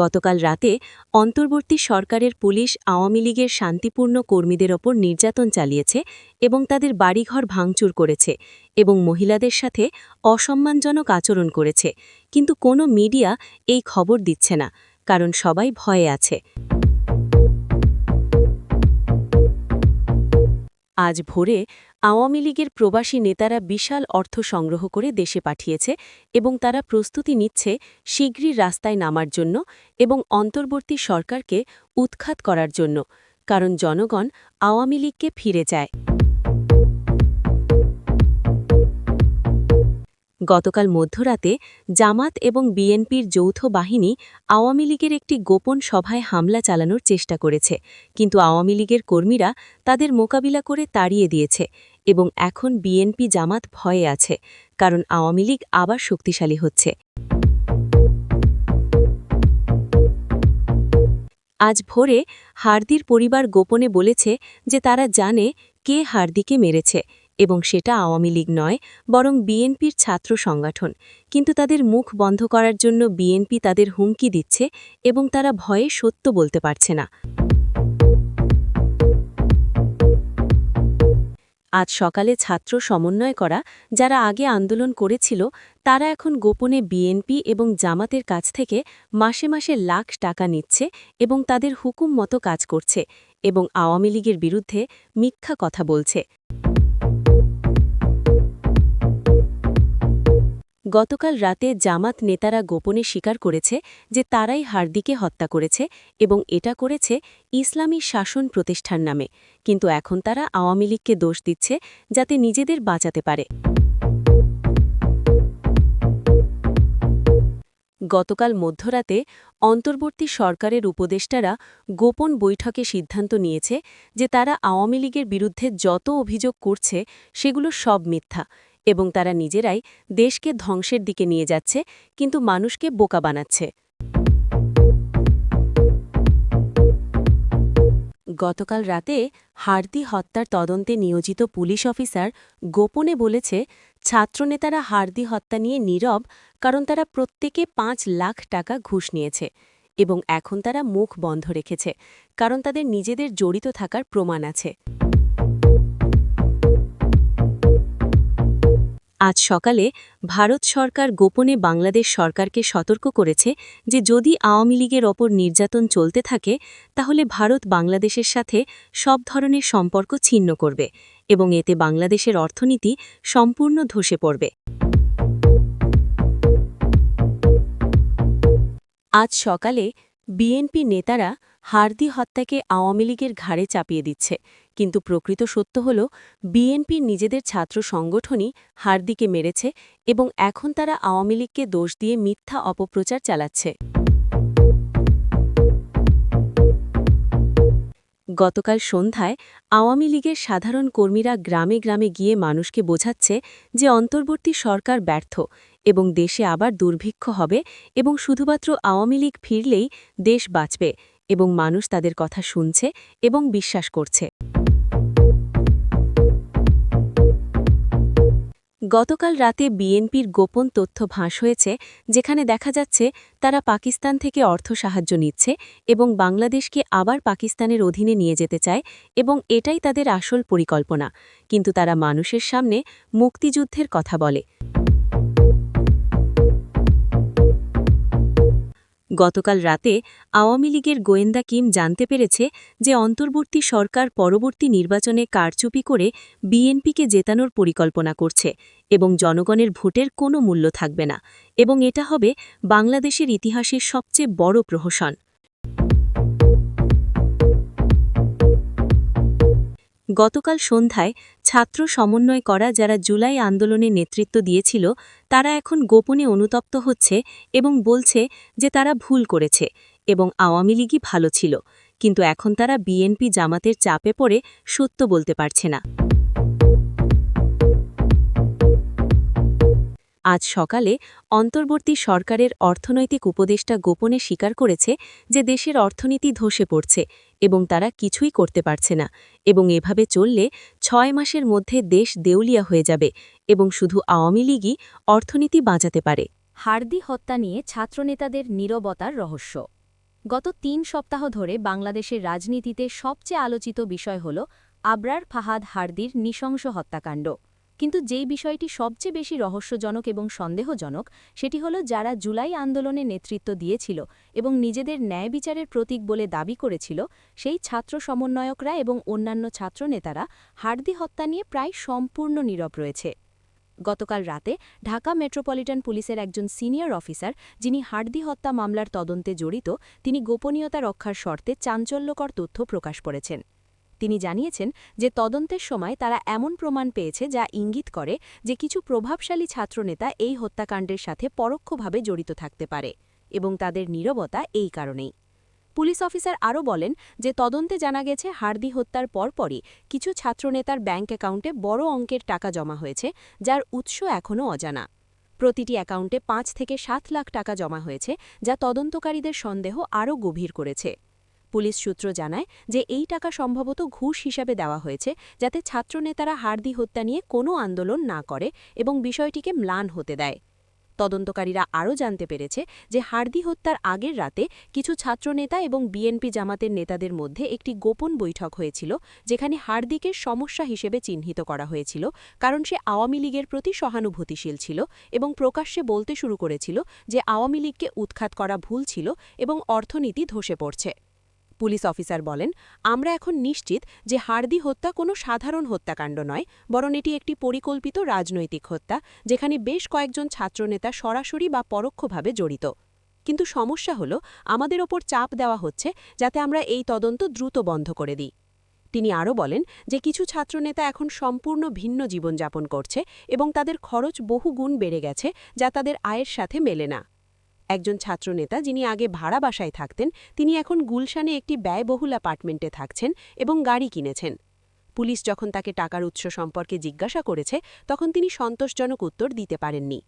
গতকাল রাতে অন্তর্বর্তী সরকারের পুলিশ আওয়ামী লীগের শান্তিপূর্ণ কর্মীদের ওপর নির্যাতন চালিয়েছে এবং তাদের বাড়িঘর ভাঙচুর করেছে এবং মহিলাদের সাথে অসম্মানজনক আচরণ করেছে। কিন্তু কোনো মিডিয়া এই খবর দিচ্ছে না, কারণ সবাই ভয়ে আছে। আজ ভোরে আওয়ামী লীগের প্রবাসী নেতারা বিশাল অর্থ সংগ্রহ করে দেশে পাঠিয়েছে এবং তারা প্রস্তুতি নিচ্ছে শীঘ্রই রাস্তায় নামার জন্য এবং অন্তর্বর্তী সরকারকে উৎখাত করার জন্য, কারণ জনগণ আওয়ামী লীগকে ফিরে চায়। গতকাল মধ্যরাতে জামাত এবং বিএনপির যৌথ বাহিনী আওয়ামী লীগের একটি গোপন সভায় হামলা চালানোর চেষ্টা করেছে, কিন্তু আওয়ামী লীগের কর্মীরা তাদের মোকাবিলা করে তাড়িয়ে দিয়েছে এবং এখন বিএনপি জামাত ভয়ে আছে, কারণ আওয়ামী লীগ আবার শক্তিশালী হচ্ছে। আজ ভোরে হার্দির পরিবার গোপনে বলেছে যে তারা জানে কে হার্দিকে মেরেছে এবং সেটা আওয়ামী লীগ নয়, বরং বিএনপির ছাত্র সংগঠন। কিন্তু তাদের মুখ বন্ধ করার জন্য বিএনপি তাদের হুমকি দিচ্ছে এবং তারা ভয়ে সত্য বলতে পারছে না। আজ সকালে ছাত্র সমন্বয় করা, যারা আগে আন্দোলন করেছিল, তারা এখন গোপনে বিএনপি এবং জামাতের কাছ থেকে মাসে মাসে লাখ টাকা নিচ্ছে এবং তাদের হুকুম মতো কাজ করছে এবং আওয়ামী লীগের বিরুদ্ধে মিথ্যা কথা বলছে। গতকাল রাতে জামাত নেতারা গোপনে স্বীকার করেছে যে তারাই হার্দিকে হত্যা করেছে এবং এটা করেছে ইসলামী শাসন প্রতিষ্ঠার নামে। কিন্তু এখন তারা আওয়ামী লীগকে দোষ দিচ্ছে যাতে নিজেদের বাঁচাতে পারে। গতকাল মধ্যরাতে অন্তর্বর্তী সরকারের উপদেষ্টারা গোপন বৈঠকে সিদ্ধান্ত নিয়েছে যে তারা আওয়ামী লীগের বিরুদ্ধে যত অভিযোগ করছে সেগুলো সব মিথ্যা। এবং তারা নিজেরাই দেশকে ধ্বংসের দিকে নিয়ে যাচ্ছে, কিন্তু মানুষকে বোকা বানাচ্ছে। গতকাল রাতে হার্দি হত্যার তদন্তে নিয়োজিত পুলিশ অফিসার গোপনে বলেছে, ছাত্রনেতারা হার্দি হত্যা নিয়ে নীরব কারণ তারা প্রত্যেকে পাঁচ লাখ টাকা ঘুষ নিয়েছে এবং এখন তারা মুখ বন্ধ রেখেছে কারণ তাদের নিজেদের জড়িত থাকার প্রমাণ আছে। আজ সকালে ভারত সরকার গোপনে বাংলাদেশ সরকারকে সতর্ক করেছে যে যদি আওয়ামী লীগের ওপর নির্যাতন চলতে থাকে, তাহলে ভারত বাংলাদেশের সাথে সব ধরনের সম্পর্ক ছিন্ন করবে এবং এতে বাংলাদেশের অর্থনীতি সম্পূর্ণ ধসে পড়বে। আজ সকালে বিএনপি নেতারা হার্দি হত্যাকে আওয়ামী লীগের ঘাড়ে চাপিয়ে দিচ্ছে। কিন্তু প্রকৃত সত্য হল বিএনপির নিজেদের ছাত্র সংগঠনই হার্দিকে মেরেছে এবং এখন তারা আওয়ামী লীগকে দোষ দিয়ে মিথ্যা অপপ্রচার চালাচ্ছে। গতকাল সন্ধ্যায় আওয়ামী লীগের সাধারণ কর্মীরা গ্রামে গ্রামে গিয়ে মানুষকে বোঝাচ্ছে যে অন্তর্বর্তী সরকার ব্যর্থ এবং দেশে আবার দুর্ভিক্ষ হবে এবং শুধুমাত্র আওয়ামী লীগ ফিরলেই দেশ বাঁচবে এবং মানুষ তাদের কথা শুনছে এবং বিশ্বাস করছে। গতকাল রাতে বিএনপির গোপন তথ্য ভাঁস হয়েছে, যেখানে দেখা যাচ্ছে তারা পাকিস্তান থেকে অর্থ সাহায্য নিচ্ছে এবং বাংলাদেশকে আবার পাকিস্তানের অধীনে নিয়ে যেতে চায় এবং এটাই তাদের আসল পরিকল্পনা। কিন্তু তারা মানুষের সামনে মুক্তিযুদ্ধের কথা বলে। গতকাল রাতে আওয়ামী লীগের গোয়েন্দা কিম জানতে পেরেছে যে অন্তর্বর্তী সরকার পরবর্তী নির্বাচনে কারচুপি করে বিএনপিকে জেতানোর পরিকল্পনা করছে এবং জনগণের ভোটের কোনো মূল্য থাকবে না এবং এটা হবে বাংলাদেশের ইতিহাসের সবচেয়ে বড় প্রহসন। গতকাল সন্ধ্যায় ছাত্র সমন্বয় করা যারা জুলাই আন্দোলনে নেতৃত্ব দিয়েছিল, তারা এখন গোপনে অনুতপ্ত হচ্ছে এবং বলছে যে তারা ভুল করেছে এবং আওয়ামী লীগই ভালো ছিল। কিন্তু এখন তারা বিএনপি জামাতের চাপে পড়ে সত্য বলতে পারছে না। আজ সকালে অন্তর্বর্তী সরকারের অর্থনৈতিক উপদেষ্টা গোপনে স্বীকার করেছে যে দেশের অর্থনীতি ধসে পড়ছে এবং তারা কিছুই করতে পারছে না এবং এভাবে চললে ছয় মাসের মধ্যে দেশ দেউলিয়া হয়ে যাবে এবং শুধু আওয়ামী লীগই অর্থনীতি বাঁচাতে পারে। হার্দি হত্যা নিয়ে ছাত্রনেতাদের নীরবতার রহস্য। গত তিন সপ্তাহ ধরে বাংলাদেশের রাজনীতিতে সবচেয়ে আলোচিত বিষয় হল আবরার ফাহাদ হার্দির নৃশংস হত্যাকাণ্ড। কিন্তু যেই বিষয়টি সবচেয়ে বেশি রহস্যজনক এবং সন্দেহজনক, সেটি হল যারা জুলাই আন্দোলনে নেতৃত্ব দিয়েছিল এবং নিজেদের ন্যায় বিচারের প্রতীক বলে দাবি করেছিল, সেই ছাত্র সমন্বয়করা এবং অন্যান্য ছাত্রনেতারা হার্দি হত্যা নিয়ে প্রায় সম্পূর্ণ নীরব রয়েছে। গতকাল রাতে ঢাকা মেট্রোপলিটন পুলিশের একজন সিনিয়র অফিসার, যিনি হার্দি হত্যা মামলার তদন্তে জড়িত, তিনি গোপনীয়তা রক্ষার শর্তে চাঞ্চল্যকর তথ্য প্রকাশ করেছেন। তিনি জানিয়েছেন যে তদন্তের সময় তারা এমন প্রমাণ পেয়েছে যা ইঙ্গিত করে যে কিছু প্রভাবশালী ছাত্রনেতা এই হত্যাকাণ্ডের সাথে পরোক্ষভাবে জড়িত থাকতে পারে এবং তাদের নীরবতা এই কারণেই। পুলিশ অফিসার আরও বলেন যে তদন্তে জানা গেছে হার্দি হত্যার পরপরই কিছু ছাত্রনেতার ব্যাঙ্ক অ্যাকাউন্টে বড় অঙ্কের টাকা জমা হয়েছে, যার উৎস এখনও অজানা। প্রতিটি অ্যাকাউন্টে পাঁচ থেকে সাত লাখ টাকা জমা হয়েছে, যা তদন্তকারীদের সন্দেহ আরও গভীর করেছে। পুলিশ সূত্র জানায় যে এই টাকা সম্ভবত ঘুষ হিসাবে দেওয়া হয়েছে যাতে ছাত্রনেতারা হার্দি হত্যা নিয়ে কোনো আন্দোলন না করে এবং বিষয়টিকে ম্লান হতে দেয়। তদন্তকারীরা আরও জানতে পেরেছে যে হার্দি হত্যার আগের রাতে কিছু ছাত্রনেতা এবং বিএনপি জামাতের নেতাদের মধ্যে একটি গোপন বৈঠক হয়েছিল, যেখানে হার্দিকে সমস্যা হিসেবে চিহ্নিত করা হয়েছিল, কারণ সে আওয়ামী লীগের প্রতি সহানুভূতিশীল ছিল এবং প্রকাশ্যে বলতে শুরু করেছিল যে আওয়ামী লীগকে উৎখাত করা ভুল ছিল এবং অর্থনীতি ধসে পড়ছে। পুলিশ অফিসার বলেন, আমরা এখন নিশ্চিত যে হার্দি হত্যা কোনো সাধারণ হত্যাকাণ্ড নয়, বরং এটি একটি পরিকল্পিত রাজনৈতিক হত্যা, যেখানে বেশ কয়েকজন ছাত্রনেতা সরাসরি বা পরোক্ষভাবে জড়িত। কিন্তু সমস্যা হল, আমাদের ওপর চাপ দেওয়া হচ্ছে যাতে আমরা এই তদন্ত দ্রুত বন্ধ করে দিই। তিনি আরও বলেন যে কিছু ছাত্রনেতা এখন সম্পূর্ণ ভিন্ন জীবনযাপন করছে এবং তাদের খরচ বহু গুণ বেড়ে গেছে যা তাদের আয়ের সাথে মেলে না। একজন ছাত্রনেতা যিনি আগে ভাড়া বাসায় থাকতেন, তিনি এখন গুলশানে একটি ব্যয়বহুল অ্যাপার্টমেন্টে থাকছেন এবং গাড়ি কিনেছেন। পুলিশ যখন তাকে টাকার উৎস সম্পর্কে জিজ্ঞাসা করেছে, তখন তিনি সন্তোষজনক উত্তর দিতে পারেননি।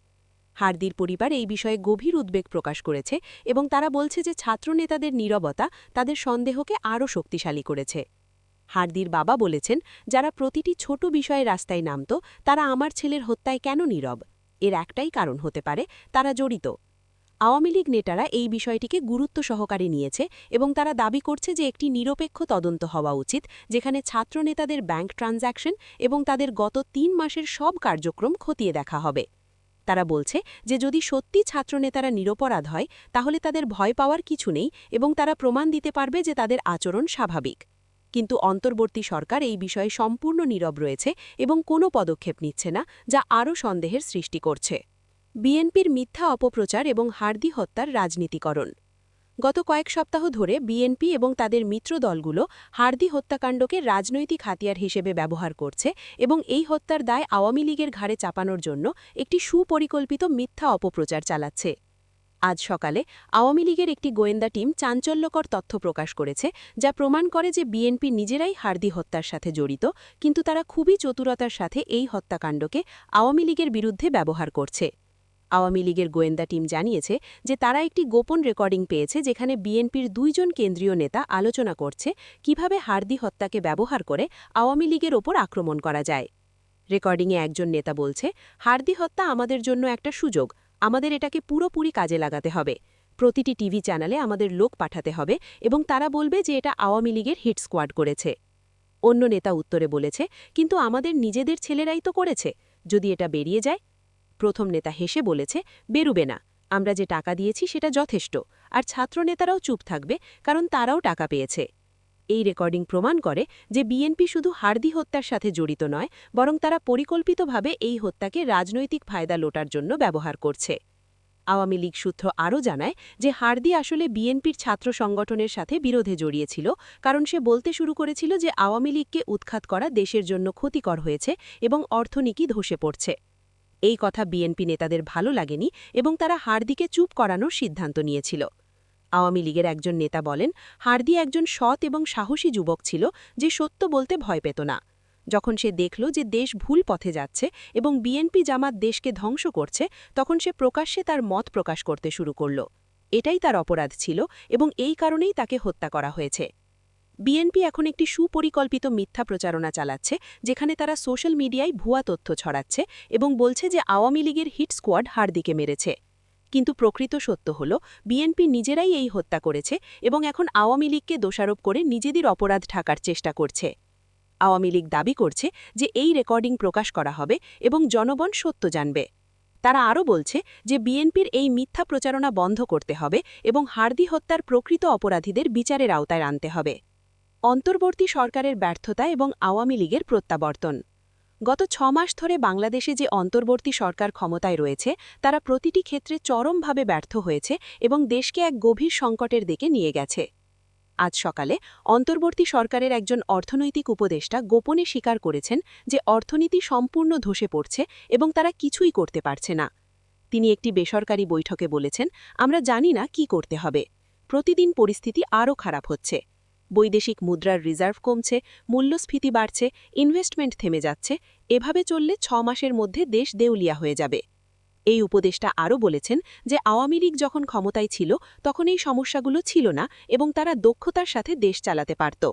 হার্দির পরিবার এই বিষয়ে গভীর উদ্বেগ প্রকাশ করেছে এবং তারা বলছে যে ছাত্রনেতাদের নীরবতা তাদের সন্দেহকে আরও শক্তিশালী করেছে। হার্দির বাবা বলেছেন, যারা প্রতিটি ছোট বিষয়ে রাস্তায় নামত, তারা আমার ছেলের হত্যায় কেন নীরব? এর একটাই কারণ হতে পারে, তারা জড়িত। আওয়ামী লীগ নেতারা এই বিষয়টিকে গুরুত্ব সহকারে নিয়েছে এবং তারা দাবি করছে যে একটি নিরপেক্ষ তদন্ত হওয়া উচিত, যেখানে ছাত্রনেতাদের ব্যাংক ট্রানজ্যাকশন এবং তাদের গত তিন মাসের সব কার্যক্রম খতিয়ে দেখা হবে। তারা বলছে যে যদি সত্যি ছাত্রনেতারা নিরপরাধ হয়, তাহলে তাদের ভয় পাওয়ার কিছু নেই এবং তারা প্রমাণ দিতে পারবে যে তাদের আচরণ স্বাভাবিক। কিন্তু অন্তর্বর্তী সরকার এই বিষয়ে সম্পূর্ণ নীরব রয়েছে এবং কোনো পদক্ষেপ নিচ্ছে না, যা আরও সন্দেহের সৃষ্টি করছে। বিএনপির মিথ্যা অপপ্রচার এবং হার্দি হত্যার রাজনীতিকরণ। গত কয়েক সপ্তাহ ধরে বিএনপি এবং তাদের মিত্র দলগুলো হার্দি হত্যাকাণ্ডকে রাজনৈতিক হাতিয়ার হিসেবে ব্যবহার করছে এবং এই হত্যার দায় আওয়ামী লীগের ঘাড়ে চাপানোর জন্য একটি সুপরিকল্পিত মিথ্যা অপপ্রচার চালাচ্ছে। আজ সকালে আওয়ামী লীগের একটি গোয়েন্দা টিম চাঞ্চল্যকর তথ্য প্রকাশ করেছে, যা প্রমাণ করে যে বিএনপি নিজেরাই হার্দি হত্যার সাথে জড়িত, কিন্তু তারা খুবই চতুরতার সাথে এই হত্যাকাণ্ডকে আওয়ামী লীগের বিরুদ্ধে ব্যবহার করছে। আওয়ামী লীগের গোয়েন্দা টিম জানিয়েছে যে তারা একটি গোপন রেকর্ডিং পেয়েছে যেখানে বিএনপির দুইজন কেন্দ্রীয় নেতা আলোচনা করছে কীভাবে হার্দি হত্যাকে ব্যবহার করে আওয়ামী লীগের ওপর আক্রমণ করা যায়। রেকর্ডিংয়ে একজন নেতা বলছে, হার্দি হত্যা আমাদের জন্য একটা সুযোগ। আমাদের এটাকে পুরোপুরি কাজে লাগাতে হবে। প্রতিটি টিভি চ্যানেলে আমাদের লোক পাঠাতে হবে এবং তারা বলবে যে এটা আওয়ামী লীগের হিট স্কোয়াড করেছে। অন্য নেতা উত্তরে বলেছে, কিন্তু আমাদের নিজেদের ছেলেরাই তো করেছে। যদি এটা বেরিয়ে যায় প্রথম নেতা হেসে বলেছে, বেরুবে না। আমরা যে টাকা দিয়েছি সেটা যথেষ্ট। আর ছাত্রনেতারাও চুপ থাকবে, কারণ তারাও টাকা পেয়েছে। এই রেকর্ডিং প্রমাণ করে যে বিএনপি শুধু হার্দি হত্যার সাথে জড়িত নয়, বরং তারা পরিকল্পিতভাবে এই হত্যাকে রাজনৈতিক ফায়দা লোটার জন্য ব্যবহার করছে। আওয়ামী লীগ সূত্র আরও জানায় যে হার্দি আসলে বিএনপির ছাত্র সংগঠনের সাথে বিরোধে জড়িয়েছিল, কারণ সে বলতে শুরু করেছিল যে আওয়ামী লীগকে উৎখাত করা দেশের জন্য ক্ষতিকর হয়েছে এবং অর্থনীতি ধসে পড়ছে। এই কথা বিএনপি নেতাদের ভালো লাগেনি এবং তারা হার্দিকে চুপ করানোর সিদ্ধান্ত নিয়েছিল। আওয়ামী লীগের একজন নেতা বলেন, হার্দি একজন সৎ এবং সাহসী যুবক ছিল যে সত্য বলতে ভয় পেত না। যখন সে দেখল যে দেশ ভুল পথে যাচ্ছে এবং বিএনপি জামাত দেশকে ধ্বংস করছে, তখন সে প্রকাশ্যে তার মত প্রকাশ করতে শুরু করল। এটাই তার অপরাধ ছিল এবং এই কারণেই তাকে হত্যা করা হয়েছে। বিএনপি এখন একটি সুপরিকল্পিত মিথ্যা প্রচারণা চালাচ্ছে, যেখানে তারা সোশ্যাল মিডিয়ায় ভুয়া তথ্য ছড়াচ্ছে এবং বলছে যে আওয়ামী লীগের হিট স্কোয়াড হার্দিকে মেরেছে। কিন্তু প্রকৃত সত্য হল, বিএনপি নিজেরাই এই হত্যা করেছে এবং এখন আওয়ামী লীগকে দোষারোপ করে নিজেদের অপরাধ ঢাকার চেষ্টা করছে। আওয়ামী লীগ দাবি করছে যে এই রেকর্ডিং প্রকাশ করা হবে এবং জনগণ সত্য জানবে। তারা আরও বলছে যে বিএনপির এই মিথ্যা প্রচারণা বন্ধ করতে হবে এবং হার্দি হত্যার প্রকৃত অপরাধীদের বিচারের আওতায় আনতে হবে। অন্তর্বর্তী সরকারের ব্যর্থতা এবং আওয়ামী লীগের প্রত্যাবর্তন। গত ছ মাস ধরে বাংলাদেশে যে অন্তর্বর্তী সরকার ক্ষমতায় রয়েছে, তারা প্রতিটি ক্ষেত্রে চরমভাবে ব্যর্থ হয়েছে এবং দেশকে এক গভীর সংকটের দিকে নিয়ে গেছে। আজ সকালে অন্তর্বর্তী সরকারের একজন অর্থনৈতিক উপদেষ্টা গোপনে স্বীকার করেছেন যে অর্থনীতি সম্পূর্ণ ধসে পড়ছে এবং তারা কিছুই করতে পারছে না। তিনি একটি বেসরকারি বৈঠকে বলেছেন, আমরা জানি না কি করতে হবে। প্রতিদিন পরিস্থিতি আরও খারাপ হচ্ছে। বৈদেশিক মুদ্রার রিজার্ভ কমছে, মূল্যস্ফীতি বাড়ছে, ইনভেস্টমেন্ট থেমে যাচ্ছে, এভাবে চললে ছ মাসের মধ্যে দেশ দেউলিয়া হয়ে যাবে। এই উপদেষ্টা আরও বলেছেন যে আওয়ামী লীগ যখন ক্ষমতায় ছিল, তখন এই সমস্যাগুলো ছিল না এবং তারা দক্ষতার সাথে দেশ চালাতে পারত।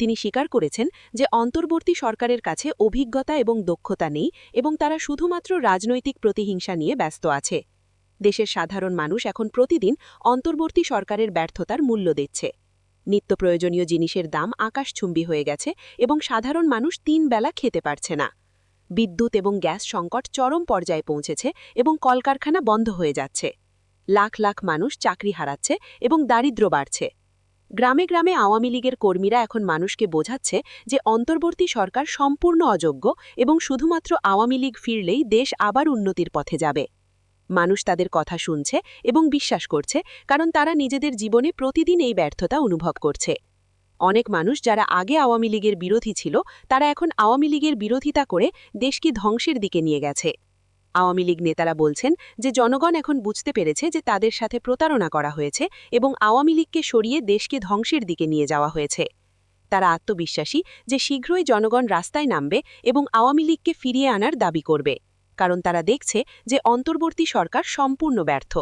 তিনি স্বীকার করেছেন যে অন্তর্বর্তী সরকারের কাছে অভিজ্ঞতা এবং দক্ষতা নেই এবং তারা শুধুমাত্র রাজনৈতিক প্রতিহিংসা নিয়ে ব্যস্ত আছে। দেশের সাধারণ মানুষ এখন প্রতিদিন অন্তর্বর্তী সরকারের ব্যর্থতার মূল্য দিচ্ছে নিত্য প্রয়োজনীয় জিনিসের দাম আকাশছুম্বী হয়ে গেছে এবং সাধারণ মানুষ তিন বেলা খেতে পারছে না। বিদ্যুৎ এবং গ্যাস সংকট চরম পর্যায়ে পৌঁছেছে এবং কলকারখানা বন্ধ হয়ে যাচ্ছে। লাখ লাখ মানুষ চাকরি হারাচ্ছে এবং দারিদ্র্য বাড়ছে। গ্রামে গ্রামে আওয়ামী লীগের কর্মীরা এখন মানুষকে বোঝাচ্ছে যে অন্তর্বর্তী সরকার সম্পূর্ণ অযোগ্য এবং শুধুমাত্র আওয়ামী লীগ ফিরলেই দেশ আবার উন্নতির পথে যাবে। মানুষ তাদের কথা শুনছে এবং বিশ্বাস করছে, কারণ তারা নিজেদের জীবনে প্রতিদিন এই ব্যর্থতা অনুভব করছে। অনেক মানুষ যারা আগে আওয়ামী লীগের বিরোধী ছিল, তারা এখন আওয়ামী লীগের বিরোধিতা করে দেশকে ধ্বংসের দিকে নিয়ে গেছে। আওয়ামী লীগ নেতারা বলছেন যে জনগণ এখন বুঝতে পেরেছে যে তাদের সাথে প্রতারণা করা হয়েছে এবং আওয়ামী লীগকে সরিয়ে দেশকে ধ্বংসের দিকে নিয়ে যাওয়া হয়েছে। তারা আত্মবিশ্বাসী যে শীঘ্রই জনগণ রাস্তায় নামবে এবং আওয়ামী লীগকে ফিরিয়ে আনার দাবি করবে। কারণ তারা দেখছে যে অন্তর্বর্তী সরকার সম্পূর্ণ ব্যর্থ।